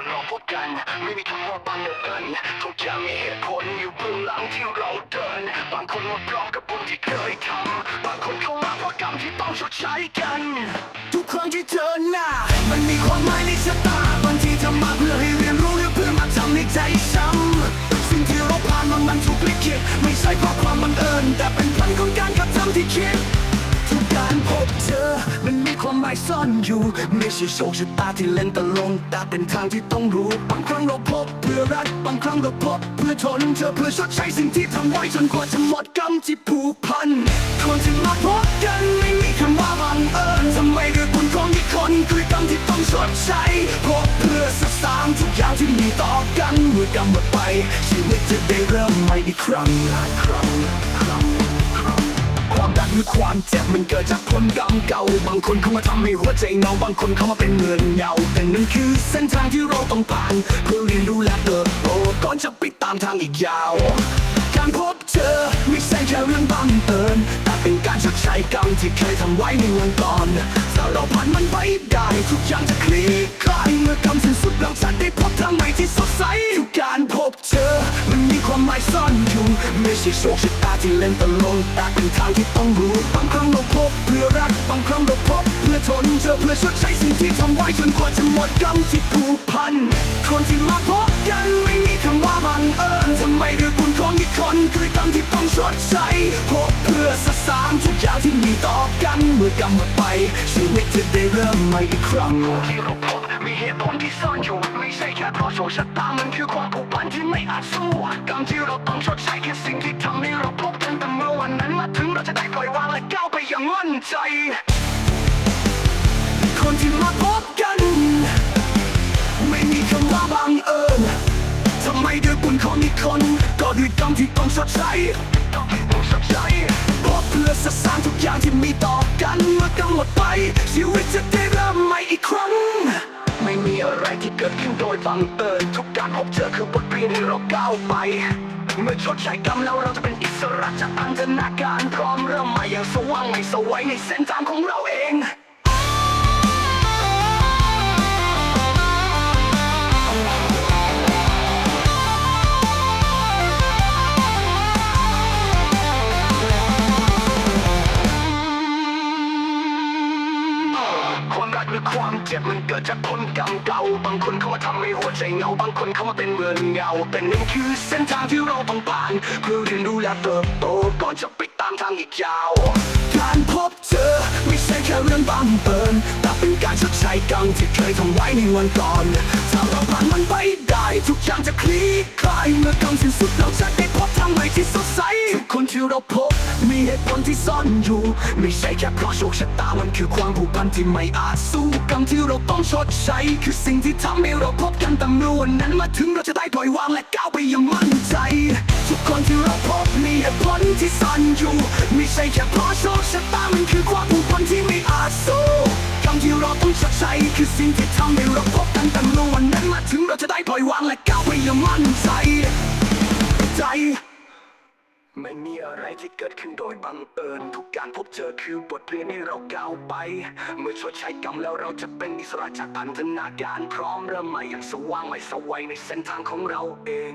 คนเราพบกัน ไม่มีคำว่าบังเอิญทุกอย่างมีเหตุผลอยู่เบื้องหลังที่เราเดิน บางคนมาพร้อมกับบุญที่เคยทำบางคนเข้ามาเพราะกรรมที่ต้องชดใช้กัน ทุกครั้งที่เจอหน้า มันมีความหมายในชะตาบางทีทำมาเพื่อให้เรียนรู้หรือเพื่อมาทำในใจช้ำสิ่งที่เราผ่านมันมันถูกลิขิตไม่ใช่เพราะความบังเอิญแต่เป็นผลของการกระทำที่คิดามหมายซ่อนอยู่ ไม่ใช่โชคชะตาที่เล่นตลงแต่เป็นทางที่ต้องรู้ บางครั้งเราพบเพื่อรัก บางครั้งเราพบเพื่อทนเธอเพื่อชดใช้สิ่งที่ทำไว้จนกว่าจะหมดกรรมที่ผูกพันคนที่มาพบกันไม่มีคำว่าบังเอิญทำไมด้วยบุญของอีกคนคือกรรมที่ต้องชดใช้พบเพื่อสสางทุกอย่างที่มีต่อกันเมื่อกรรมหมดไปชีวิตจะได้เริ่มใหม่อีกครั้งครั้งครั้งครั้ง รักหรือความเจ็บมันเกิดจากผลกรรมเก่า บางคนเข้ามาทำให้หัวใจเงาบางคนเข้ามาเป็นเงินเงาแต่นั่นคือเส้นทางที่เราต้องผ่าน เพื่อเรียนรู้และเติบโตก่อนจะไปตามทางอีกยาว การพบเจอไม่ใช่แค่เรื่องบังเอิญแต่เป็นการชดใช้กรรมที่เคยทำไว้ในวันก่อนถ้าเราผ่านมันไปได้ทุกอย่างจะคลี่คลายเมื่อกรรมสิ้นสุดเราจะได้พบทางใหม่ที่สดใสทุกการพบเจอมันมีความหมายซ่อน ช่โชคชะตาที่เล่นตลกแต่เป็นทางที่ต้องรู้บางครั้งเราพบเพื่อรักบางครั้งเราพบเพื่อทนเจอเพื่อชดใช้สิ่งที่ทำไว้จนกว่าจะหมดกรรมที่ผูกพัน คนที่มาพบกันไม่มีคำว่าบังเอิญทำไมด้วยบุญของอีกคนคือกรรมที่ต้องชดใช้พบเพื่อสสางทุกอย่างที่มีต่อกันเมื่อกรรมหมดไปชีวิตจะได้เริ่มใหม่อีกครั้งที่เราพบ เหตุผลที่ซ่อนอยู่ไม่ใช่แค่เพราะโชคชะตามันคือความผูกพันที่ไม่อาจสู้กรรมที่เราต้องชดใช้แคือสิ่งที่ทำให้เราพบกันแต่เมื่อวันนั้นมาถึงเราจะได้ปล่อยวางและก้าวไปอย่างมั่นใจ คนที่มาพบกัน ไม่มีคำว่าบังเอิญทำไมด้วยบุญของอีกคน ก็ด้วยกรรมที่ต้องชดใช้ต้องชดใช้พราะเพื่อสสานทุกอย่างที่มีต่อกันเมื่อกรรมหมดไป ชีวิตจะได้เริ่มใหม่อีกครั้ง อะไรที่เกิดขึ้นโดยบังเอิญทุกการพบเจอคือบทเรียนที่เราก้าวไป เมื่อชดใช้กรรมแล้วเราจะเป็นอิสระจากพันธนาการพร้อมเริ่มใหม่อย่างสว่างไม่สวัยในเส้นทางของเราเอง รือความเจ็บมันเกิดจากผลกรรมเก่า บางคนเขามาทำให้หัวใจเหงา บางคนเขามาเป็นเหมือนเงาแต่นี่คือเส้นทางที่เราต้องผ่านเพื่อเรียนรู้และเติบโตก่อนจะไปตามทางอีกยาว การพบเจอไม่ใช่แค่เรื่องบังเอิญแต่เป็นการชดใช้กรรมที่เคยทำไว้ในวันก่อน ถ้าเราผ่านมันไปได้ทุกอย่างจะคลี่คลายเมื่อกรรมสิ้นสุดเราจะ ที่เราพบ มีเหตุผลที่ซ่อนอยู่ ไม่ใช่แค่เพราะโชคชะตา มันคือความผูกพันที่ไม่อาจสู้กรรมที่เราต้องชดใช้ คือสิ่งที่ทำให้เราพบกันแต่เมื่อวันนั้นมาถึงเราจะได้ปล่อยวางและก้าวไปอย่างมั่นใจ ทุกคนที่เราพบมีเหตุผลที่ซ่อนอยู่ ไม่ใช่แค่เพราะโชคชะตา มันคือความผูกพันที่ไม่อาจสู้กรรมที่เราต้องชดใช้คือสิ่งที่ทำให้เราพบกันแต่เมื่อวันนั้นมาถึงเราจะได้ปล่อยวางและก้าวไปอย่างมั่นใจ ใจ ไม่มีอะไรที่เกิดขึ้นโดยบังเอิญ ทุกการพบเจอคือบทเรียนให้เราก้าวไป เมื่อชดใช้กรรมแล้วเราจะเป็นอิสระจากพันธนาการพร้อมเริ่มใหม่อย่างสว่างไม่สวัยในเส้นทางของเราเอง